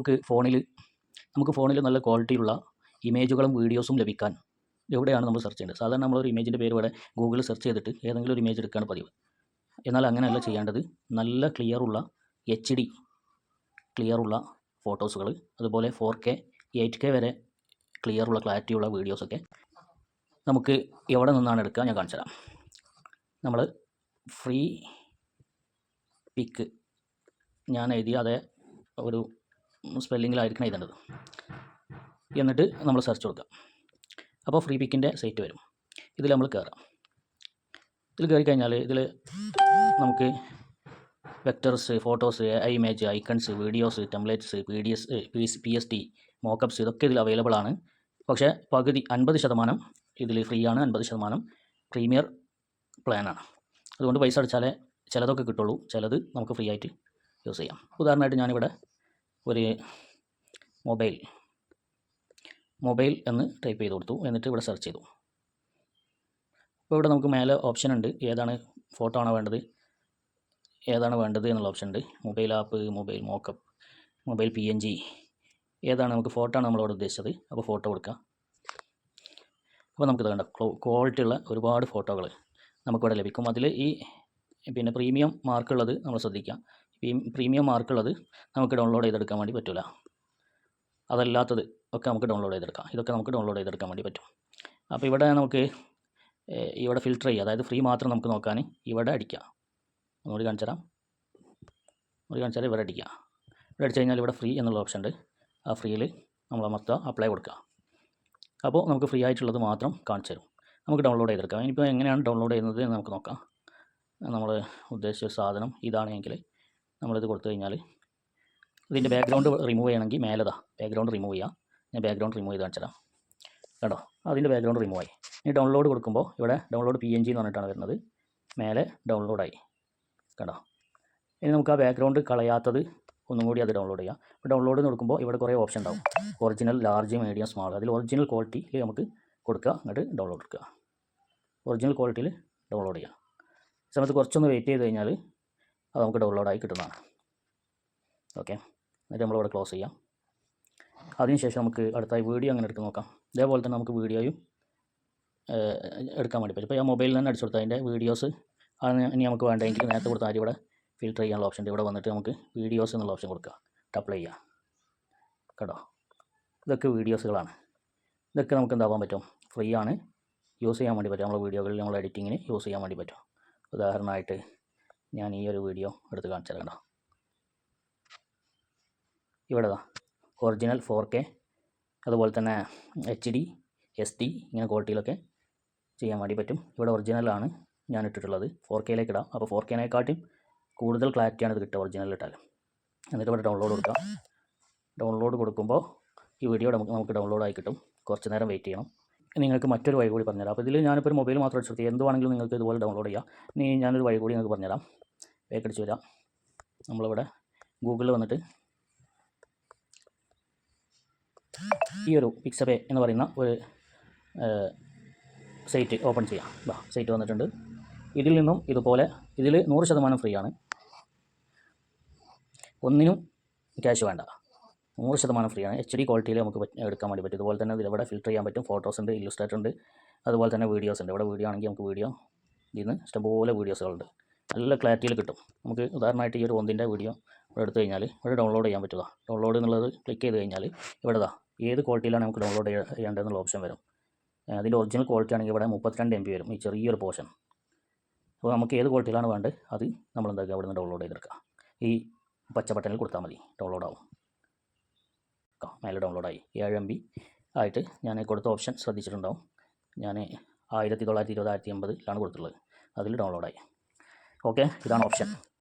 നമുക്ക് ഫോണിൽ നമുക്ക് ഫോണിൽ നല്ല ക്വാളിറ്റിയുള്ള ഇമേജുകളും വീഡിയോസും ലഭിക്കാൻ എവിടെയാണ് നമ്മൾ സെർച്ച് ചെയ്യേണ്ടത്? സാധാരണ നമ്മളൊരു ഇമേജിന്റെ പേര് ഇവിടെ ഗൂഗിളിൽ സെർച്ച് ചെയ്തിട്ട് ഏതെങ്കിലും ഒരു ഇമേജ് എടുക്കുകയാണ് പതിവ്. എന്നാൽ അങ്ങനെയല്ല ചെയ്യേണ്ടത് നല്ല ക്ലിയറുള്ള എച്ച് ഡി ക്ലിയറുള്ള ഫോട്ടോസുകൾ അതുപോലെ ഫോർ കെ എയ്റ്റ് കെ വരെ ക്ലിയറുള്ള ക്ലാരിറ്റിയുള്ള വീഡിയോസൊക്കെ നമുക്ക് എവിടെ നിന്നാണ് എടുക്കുക? ഞാൻ കാണിച്ചു തരാം. നമ്മൾ ഫ്രീ പിക്ക് ഞാൻ എഴുതിയ അതേ ഒരു സ്പെല്ലിങ്ങിലായിരിക്കണം എഴുതേണ്ടത് എന്നിട്ട് നമ്മൾ സെർച്ച് കൊടുക്കുക അപ്പോൾ ഫ്രീ പിക്കിന്റെ സൈറ്റ് വരും. ഇതിൽ നമ്മൾ കയറാം ഇതിൽ കയറി കഴിഞ്ഞാൽ ഇതിൽ നമുക്ക് vectors photos image icons videos templates P D S P S T mockups ഇതൊക്കെ ഇതിൽ അവൈലബിൾ ആണ്. പക്ഷേ പകുതി അൻപത് ശതമാനം ഇതിൽ ഫ്രീ ആണ്. അൻപത് ശതമാനം പ്രീമിയർ പ്ലാനാണ് അതുകൊണ്ട് പൈസ അടച്ചാലേ ചിലതൊക്കെ കിട്ടുള്ളൂ. ചിലത് നമുക്ക് ഫ്രീ ആയിട്ട് യൂസ് ചെയ്യാം. ഉദാഹരണമായിട്ട് ഞാനിവിടെ ഒരു മൊബൈൽ മൊബൈൽ എന്ന് ടൈപ്പ് ചെയ്ത് കൊടുത്തു. എന്നിട്ട് ഇവിടെ സെർച്ച് ചെയ്തു. അപ്പോൾ ഇവിടെ നമുക്ക് മേലെ ഓപ്ഷൻ ഉണ്ട്. ഏതാണ് ഫോട്ടോ ആണോ വേണ്ടത്? ഏതാണ് വേണ്ടത് എന്നുള്ള ഓപ്ഷൻ ഉണ്ട്. Mobile app mobile mockup mobile P N G ഏതാണ് നമുക്ക് ഫോട്ടോ ആണ് നമ്മളവിടെ ഉദ്ദേശിച്ചത്. അപ്പോൾ ഫോട്ടോ കൊടുക്കുക അപ്പോൾ നമുക്കിത് വേണ്ട ക്വാളിറ്റി ഉള്ള ഒരുപാട് ഫോട്ടോകൾ നമുക്കിവിടെ ലഭിക്കും. അതിൽ ഈ പിന്നെ പ്രീമിയം മാർക്കുള്ളത് നമ്മൾ ശ്രദ്ധിക്കുക ഈ പ്രീമിയം മാർക്കുള്ളത് നമുക്ക് ഡൗൺലോഡ് ചെയ്തെടുക്കാൻ വേണ്ടി പറ്റില്ല അതല്ലാത്തത് ഒക്കെ നമുക്ക് ഡൗൺലോഡ് ചെയ്തെടുക്കാം. ഇതൊക്കെ നമുക്ക് ഡൗൺലോഡ് ചെയ്തെടുക്കാൻ വേണ്ടി പറ്റും. അപ്പോൾ ഇവിടെ നമുക്ക് ഇവിടെ ഫിൽറ്റർ ചെയ്യുക. അതായത് ഫ്രീ മാത്രം നമുക്ക് നോക്കാൻ ഇവിടെ അടിക്കുക. ഒന്നുകൂടി കാണിച്ചു തരാം. ഒന്നുകൂടി കാണിച്ചാൽ ഇവിടെ അടിക്കുക. ഇവിടെ അടിച്ചു കഴിഞ്ഞാൽ ഇവിടെ ഫ്രീ എന്നുള്ള ഓപ്ഷൻ ഉണ്ട്. ആ ഫ്രീയിൽ നമ്മൾ അമർത്തുക അപ്ലൈ കൊടുക്കുക. അപ്പോൾ നമുക്ക് ഫ്രീ ആയിട്ടുള്ളത് മാത്രം കാണിച്ചു തരും. നമുക്ക് ഡൗൺലോഡ് ചെയ്തെടുക്കാം. ഇനിയിപ്പോൾ എങ്ങനെയാണ് ഡൗൺലോഡ് ചെയ്യുന്നത് എന്ന് നമുക്ക് നോക്കാം. നമ്മൾ ഉദ്ദേശിച്ച സാധനം ഇതാണെങ്കിൽ നമ്മളിത് കൊടുത്തു കഴിഞ്ഞാൽ ഇതിന്റെ ബാക്ക്ഗ്രൗണ്ട് റിമൂവ് ചെയ്യണമെങ്കിൽ മേലതാ ബാക്ക്ഗ്രൗണ്ട് റിമൂവ് ചെയ്യാം. ഞാൻ ബാക്ക്ഗ്രൗണ്ട് റിമൂവ് ചെയ്ത് കാണിച്ചു തരാം കേട്ടോ അതിന്റെ ബാക്ക്ഗ്രൗണ്ട് റിമൂവ് ആയി. ഇനി ഡൗൺലോഡ് കൊടുക്കുമ്പോൾ ഇവിടെ ഡൗൺലോഡ് പി എൻ ജി എന്ന് പറഞ്ഞിട്ടാണ് വരുന്നത്. മേലെ ഡൗൺലോഡായി കേട്ടോ ഇനി നമുക്ക് ആ ബാക്ക്ഗ്രൗണ്ട് കളയാത്തത് ഒന്നും കൂടി അത് ഡൗൺലോഡ് ചെയ്യാം. അപ്പോൾ ഡൗൺലോഡ് കൊടുക്കുമ്പോൾ ഇവിടെ കുറേ ഓപ്ഷൻ ഉണ്ടാവും. ഒറിജിനൽ ലാർജ് മീഡിയം സ്മാൾ അതിൽ ഒറിജിനൽ ക്വാളിറ്റിയിൽ നമുക്ക് കൊടുക്കുക എന്നിട്ട് ഡൗൺലോഡ് എടുക്കുക. ഒറിജിനൽ ക്വാളിറ്റിയിൽ ഡൗൺലോഡ് ചെയ്യാം. സമയത്ത് കുറച്ചൊന്ന് വെയിറ്റ് ചെയ്ത് കഴിഞ്ഞാൽ അത് നമുക്ക് ഡൗൺലോഡായി കിട്ടുന്നതാണ്. ഓക്കെ എന്നിട്ട് നമ്മളിവിടെ ക്ലോസ് ചെയ്യാം. അതിനുശേഷം നമുക്ക് അടുത്തായി വീഡിയോ അങ്ങനെ എടുത്ത് നോക്കാം. ഇതേപോലെ തന്നെ നമുക്ക് വീഡിയോയും എടുക്കാൻ വേണ്ടി പറ്റും. ഇപ്പോൾ ഞാൻ മൊബൈലിൽ തന്നെ അടിച്ചു കൊടുത്താൽ അതിന്റെ വീഡിയോസ് ആണ് ഇനി നമുക്ക് വേണ്ടെങ്കിൽ നേരത്തെ കൊടുത്ത ആദ്യം ഇവിടെ ഫിൽറ്റർ ചെയ്യാനുള്ള ഓപ്ഷൻ ഉണ്ട്. ഇവിടെ വന്നിട്ട് നമുക്ക് വീഡിയോസ് എന്നുള്ള ഓപ്ഷൻ കൊടുക്കുക ടപ്ലൈ ചെയ്യാം. കേട്ടോ? ഇതൊക്കെ വീഡിയോസുകളാണ് ഇതൊക്കെ നമുക്ക് എന്താവാൻ പറ്റും? ഫ്രീ ആണ്. യൂസ് ചെയ്യാൻ വേണ്ടി പറ്റും. നമ്മൾ വീഡിയോകളിൽ നമ്മൾ എഡിറ്റിങ്ങിന് യൂസ് ചെയ്യാൻ വേണ്ടി പറ്റും. ഉദാഹരണമായിട്ട് ഞാൻ ഈ ഒരു വീഡിയോ എടുത്ത് കാണിച്ചു തരാം ഇവിടെ ഒറിജിനൽ ഫോർ കെ അതുപോലെ തന്നെ എച്ച് ഡി എസ് ഡി ഇങ്ങനെ ക്വാളിറ്റിയിലൊക്കെ ചെയ്യാൻ വേണ്ടി പറ്റും. ഇവിടെ ഒറിജിനലാണ് ഞാൻ ഇട്ടിട്ടുള്ളത്. ഫോർ കെയിലേക്ക് ഇടാം. അപ്പോൾ ഫോർ കെനെക്കാട്ടും കൂടുതൽ ക്ലാരിറ്റിയാണ് ഇത് കിട്ടുക ഒറിജിനൽ ഇട്ടാൽ എന്നിട്ട് ഇവിടെ ഡൗൺലോഡ് കൊടുക്കാം. ഡൗൺലോഡ് കൊടുക്കുമ്പോൾ ഈ വീഡിയോ നമുക്ക് നമുക്ക് ഡൗൺലോഡ് ആയി കിട്ടും. കുറച്ച് നേരം വെയിറ്റ് ചെയ്യണം. നിങ്ങൾക്ക് മറ്റൊരു വഴി കൂടി പറഞ്ഞുതരാം. അപ്പോൾ ഇതിൽ ഞാനിപ്പോൾ ഒരു മൊബൈൽ മാത്രം അടിച്ചെടുത്ത് എന്തുവാണെങ്കിലും നിങ്ങൾക്ക് ഇതുപോലെ ഡൗൺലോഡ് ചെയ്യാം. ഇനി ഞാനൊരു വഴി കൂടി നിങ്ങൾക്ക് പറഞ്ഞുതരാം. വേഗം അടിച്ചു വരാം. നമ്മളിവിടെ ഗൂഗിളിൽ വന്നിട്ട് ഈ ഒരു പിക്സപേ എന്ന് പറയുന്ന ഒരു സൈറ്റ് ഓപ്പൺ ചെയ്യാം. ബാ സൈറ്റ് വന്നിട്ടുണ്ട്. ഇതിൽ നിന്നും ഇതുപോലെ ഇതിൽ നൂറ് ശതമാനം ഫ്രീ ആണ്. ഒന്നിനും ക്യാഷ് വേണ്ട. നൂറ് ശതമാനം ഫ്രീ ആണ് എച്ച് ഡി ക്വാളിറ്റിയിൽ നമുക്ക് എടുക്കാൻ വേണ്ടി പറ്റും. ഇതുപോലെ തന്നെ ഇവിടെ ഫിൽറ്റർ ചെയ്യാൻ പറ്റും. ഫോട്ടോസ് ഉണ്ട് ഇല്ലുസ്ട്രേറ്റർ ഉണ്ട്. അതുപോലെ തന്നെ വീഡിയോസ് ഉണ്ട്. ഇവിടെ വീഡിയോ ആണെങ്കിൽ നമുക്ക് വീഡിയോ ഇതിൽ നിന്ന് ഇഷ്ടംപോലെ വീഡിയോസുകളുണ്ട് നല്ല ക്ലാരിറ്റിയിൽ കിട്ടും. നമുക്ക് ഉദാഹരണമായിട്ട് ഈ ഒരു ഒന്നിന്റെ വീഡിയോ ഇവിടെ എടുത്തു കഴിഞ്ഞാൽ ഇവിടെ ഡൗൺലോഡ് ചെയ്യാൻ പറ്റുക. ഡൗൺലോഡ് എന്നുള്ളത് ക്ലിക്ക് ചെയ്ത് കഴിഞ്ഞാൽ ഇവിടെ ഏത് ക്വാളിറ്റിയിലാണ് നമുക്ക് ഡൗൺലോഡ് ചെയ്യേണ്ടതെന്നുള്ള ഓപ്ഷൻ വരും. അതിന്റെ ഒറിജിനൽ ക്വാളിറ്റി ആണെങ്കിൽ ഇവിടെ മുപ്പത്തിരണ്ട് എം ബി വരും. ഈ ചെറിയൊരു പോർഷൻ അപ്പോൾ നമുക്ക് ഏത് ക്വാളിറ്റിയിലാണ് വേണ്ടത്? അത് നമ്മൾ എന്താക്കുക അവിടെ നിന്ന് ഡൗൺലോഡ് ചെയ്തെടുക്കുക. ഈ പച്ച ബട്ടണിൽ കൊടുത്താൽ മതി. ഡൗൺലോഡ് ആവും. മേലെ ഡൗൺലോഡായി ഏഴ് എം ബി ആയിട്ട് ഞാൻ കൊടുത്ത ഓപ്ഷൻ ശ്രദ്ധിച്ചിട്ടുണ്ടാവും. ഞാൻ ആയിരത്തി തൊള്ളായിരത്തി ഇരുപത് ആയിരത്തി എൺപതിലാണ് കൊടുത്തിട്ടുള്ളത് അതിൽ ഡൗൺലോഡായി ഓക്കെ ഇതാണ് ഓപ്ഷൻ